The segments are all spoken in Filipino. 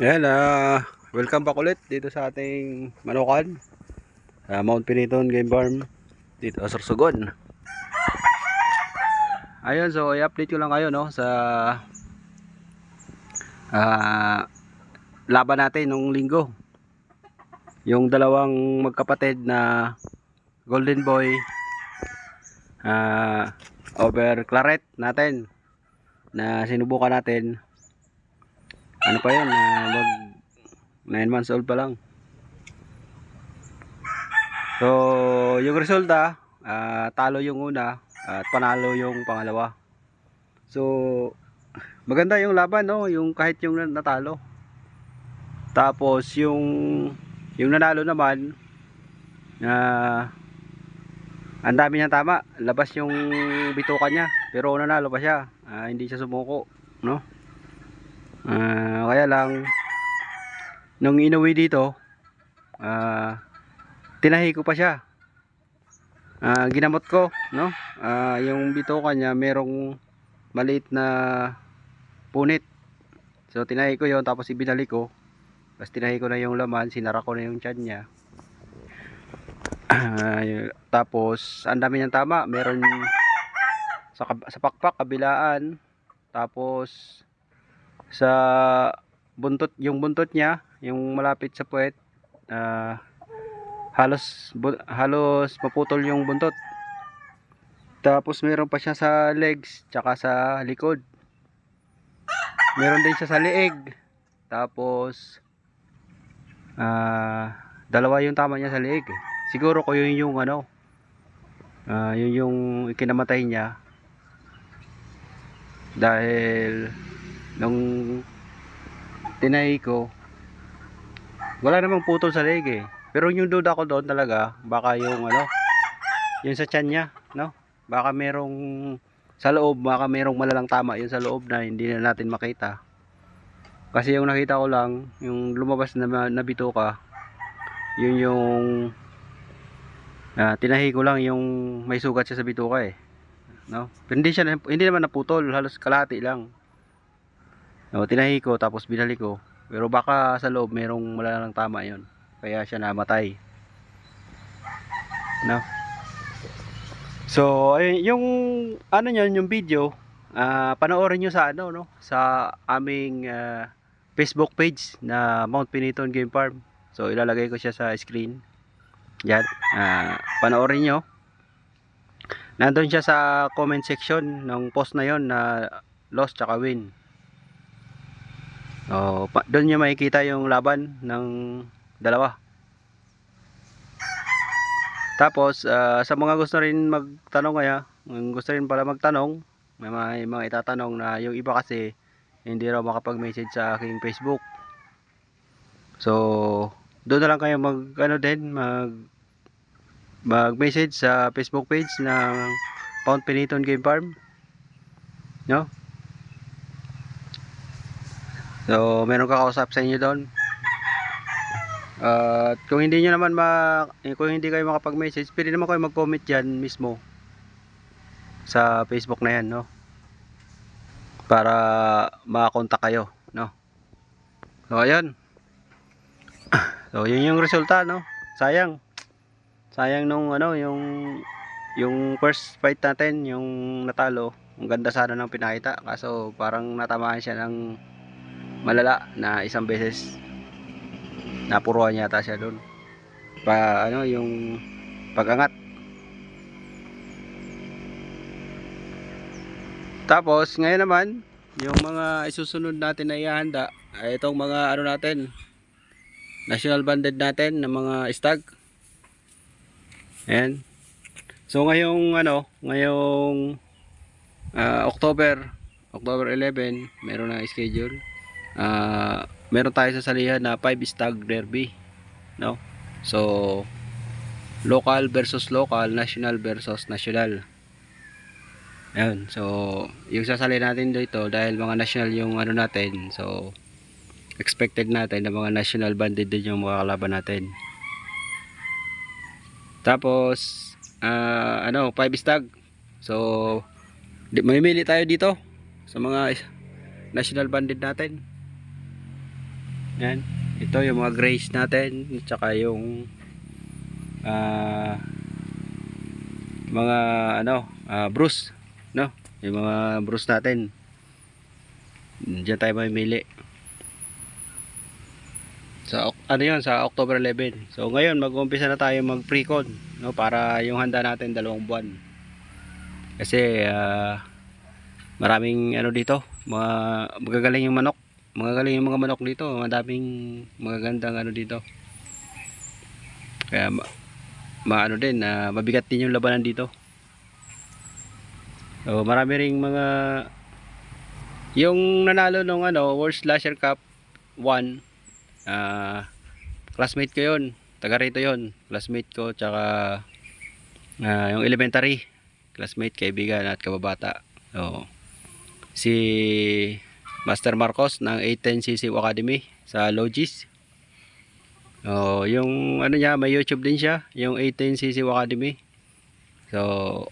Yan, ah, welcome back ulit dito sa ating manukan. Sa Mount Piniton Game Farm dito sa Sorsogon. Ayun, so i-update ko lang kayo no sa ah laban natin nung linggo. Yung dalawang magkapatid na Golden Boy ah over Claret natin na sinubukan natin ano pa yun, ah, mag 9 months old pa lang. So, yung resulta, ah, talo yung una at panalo yung pangalawa. So, maganda yung laban, no? Yung kahit yung natalo. Tapos, yung yung nanalo naman, na ang dami niyang tama. Labas yung bituka niya. Pero nanalo pa siya. Ah, hindi siya sumuko, no? Ah, kaya lang nung inuwi dito, ah tinahi ko pa siya. Ah, ginamot ko, no? Ah, yung bituka niya merong maliit na punit. So tinahi ko 'yon tapos ibinalik ko. Tapos tinahi ko na yung laman, sinara ko na yung tiyan niya. Yun. tapos ang dami niyang tama, meron sa, sa pakpak kabilaan. Tapos sa buntot yung buntot niya yung malapit sa puwet ah, halos bu- halos maputol yung buntot. Tapos meron pa siya sa legs tsaka sa likod. Meron din siya sa leeg. Tapos ah, dalawa yung tama niya sa leeg. Siguro ko yun yung ano ah, yun yung ikinamatay niya. Dahil nung tinay ko wala namang putol sa leg eh. Pero yung duda ko doon talaga baka yung ano yung sa tiyan niya no? Baka merong sa loob baka merong malalang tama yun sa loob na hindi na natin makita. Kasi yung nakita ko lang yung lumabas na na bituka yun yung ah, tinahi ko lang yung may sugat siya sa bituka eh no? Hindi siya hindi naman naputol halos kalahati lang No, tinahi ko tapos binalik ko. Pero baka sa loob merong malalang tama 'yon. Kaya siya namatay. No. So, ayun, yung ano niyan, yung video, ah panoorin niyo sa ano no, sa aming ah, Facebook page na Mount Piniton Game Farm. So, ilalagay ko siya sa screen. Yan. Ah, panoorin niyo. Nandun siya sa comment section ng post na 'yon na loss tsaka win. Oh, doon niyo makikita yung laban ng dalawa. Tapos ah, sa mga gusto rin magtanong kaya, gusto rin pala magtanong, may mga, may mga itatanong na yung iba kasi hindi raw makapag-message sa aking Facebook. So, doon na lang kayo mag ano din, mag mag-message sa Facebook page ng Pound Piniton Game Farm. No? So, meron kakausap sa inyo doon. At kung hindi nyo naman ma eh, kung hindi kayo makapag-message, pwede naman kayo mag-comment diyan mismo sa Facebook na 'yan, no? Para makakontak kayo, no? So, ayun. So, yun yung resulta, no? Sayang. Sayang nung ano, yung yung first fight natin, yung natalo. Ang ganda sana ng pinakita kaso parang natamaan siya ng malala na isang beses. Napuruan yata siya doon. Pa ano yung pagangat. Tapos ngayon naman yung mga isusunod natin na ihanda ay itong mga ano natin national banded natin na mga stag. Ayan. So ngayong ano ngayong ah, October October 11 meron na schedule ah meron tayo sa salihan na 5 stag derby no? So local versus local national versus national. Ayun, so yung sasali natin dito dahil mga national yung ano natin so expected natin na mga national banded din yung mga kalaban natin. Tapos ah, ano 5 stag. So mamimili tayo dito sa mga national banded natin Yan. Ito yung mga grays natin. Tsaka yung ah mga ano, ah bruise. No? Yung mga bruise natin. Diyan tayo mamimili. Sa ano yun, sa October 11. So ngayon mag-uumpisa na tayo mag-pre-con, no, para yung handa natin dalawang buwan. Kasi ah, maraming ano dito, mga magagaling yung manok. Magagaling yung mga manok dito, madaming magagandang ano dito. Kaya ma, maano din, ah, mabigat din yung labanan dito. So marami ring mga yung nanalo nung ano, World Slasher Cup 1 ah classmate ko yun taga rito yun classmate ko tsaka ah, yung elementary classmate kaibigan at kababata so, si Master Marcos ng 810cc Academy sa Logis so, yung ano niya may YouTube din siya yung 810cc Academy so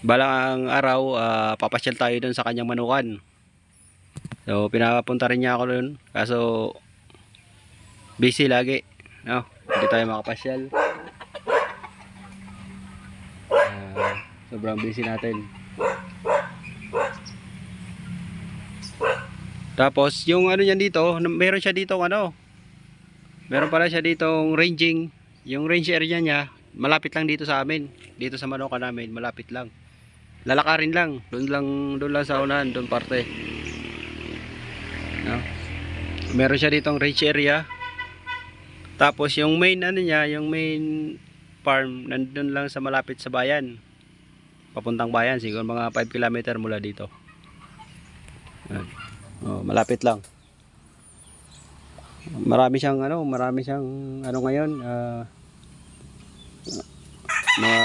balang araw ah, papasyal tayo dun sa kanyang manukan So, pinapunta rin niya ako doon. Kaso, busy lagi. No? Hindi tayo makapasyal. Ah, sobrang busy natin. Tapos, yung ano niyan dito, meron siya dito ano, meron pala siya ditong ranging. Yung range area niya, malapit lang dito sa amin. Dito sa Manoka namin, malapit lang. Lalakarin lang. Doon lang, doon lang sa unahan, doon parte. No? Meron siya ditong range area. Tapos yung main ano niya, yung main farm nandun lang sa malapit sa bayan. Papuntang bayan, siguro mga 5 km mula dito. Yan. Oh, malapit lang. Marami siyang ano, marami siyang ano ngayon, ah mga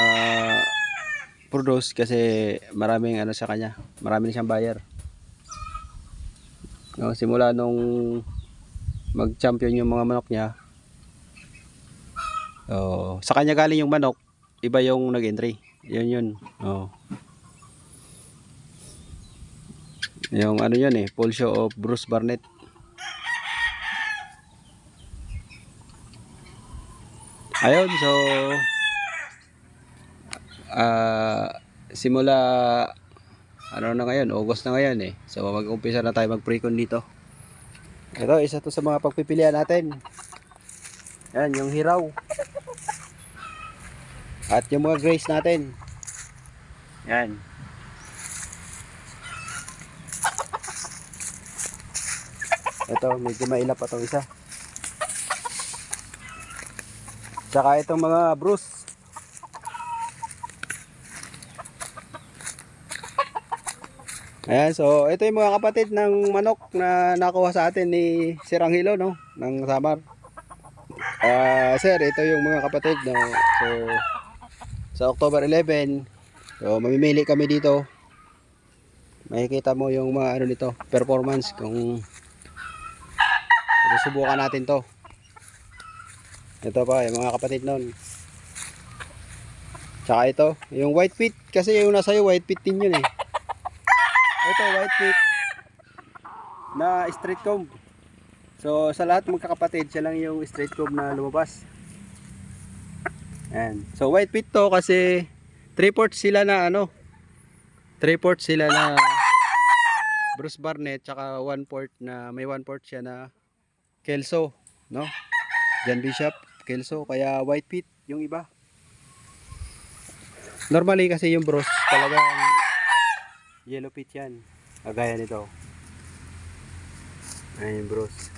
produce kasi maraming ano sa kanya, marami na siyang buyer. No, simula nung mag-champion yung mga manok niya. Oh, sa kanya galing yung manok, iba yung nag-entry. Yun yun. Oh. Yung ano yun eh, full show of Bruce Barnett. Ayun, so ah simula ano na ngayon, August na ngayon eh. So mag-umpisa na tayo mag-pre-con dito. Ito, isa to sa mga pagpipilian natin. Yan, yung hiraw. At yung mga grace natin. Yan. Ito, medyo mailap pa itong isa. Tsaka itong mga Bruce. Ayan, so ito yung mga kapatid ng manok na nakuha sa atin ni Sir Angelo, no? Ng Samar. Ah, sir, ito yung mga kapatid, no? So, sa October 11, so mamimili kami dito. Makikita mo yung mga ano nito, performance kung susubukan natin to. Ito pa, yung mga kapatid nun. Tsaka ito, yung white pit, kasi yung nasa iyo, white pit din yun eh. Ito, white pit na straight comb. So, sa lahat magkakapatid, siya lang yung straight comb na lumabas. Ayan. So, white pit to kasi 3 sila na ano, 3 sila na Bruce Barnett, tsaka 1 port na, may 1 port siya na Kelso, no? John Bishop, Kelso, kaya white pit yung iba. Normally kasi yung Bruce talagang yellow pit yan. Kagaya nito. Ayan yung Bruce.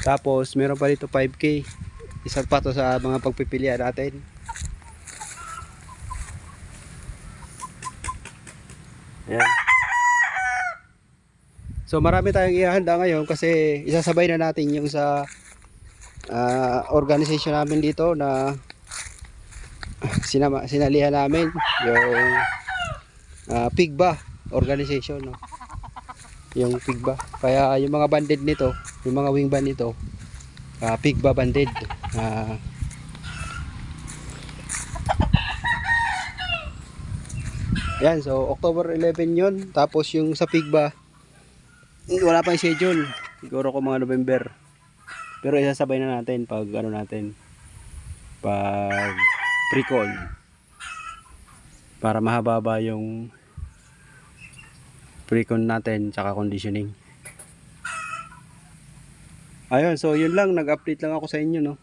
Tapos meron pa dito 5K. Isa pa to sa mga pagpipilian natin. Ayan. So marami tayong ihahanda ngayon kasi isasabay na natin yung sa ah, organization namin dito na sinama, sinalihan namin yung ah, Pigba organization no? yung Pigba. Kaya yung mga banded nito yung mga wing band nito ah, Pigba banded Ah, yan so October 11 yun. Tapos yung sa Pigba wala pang schedule Siguro ko mga November. Pero isasabay na natin pag ano natin. Pag pre-con. Para mahababa yung pre-con natin tsaka conditioning. Ayun, so yun lang, nag-update lang ako sa inyo, no.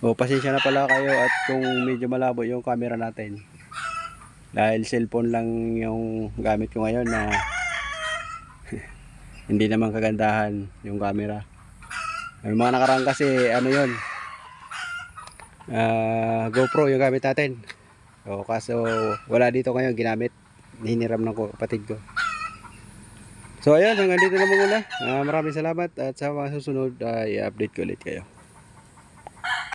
O, pasensya na pala kayo at kung medyo malabo yung camera natin. Dahil cellphone lang yung gamit ko ngayon na hindi naman kagandahan yung camera. Yung mga nakaraan kasi, ano yun, ah, GoPro yung gamit natin. O, kaso wala dito ngayon ginamit. Hiniram ng kapatid ko. So ayun, hanggang dito na muna. Ah, maraming salamat at sa mga susunod ay update ko ulit kayo.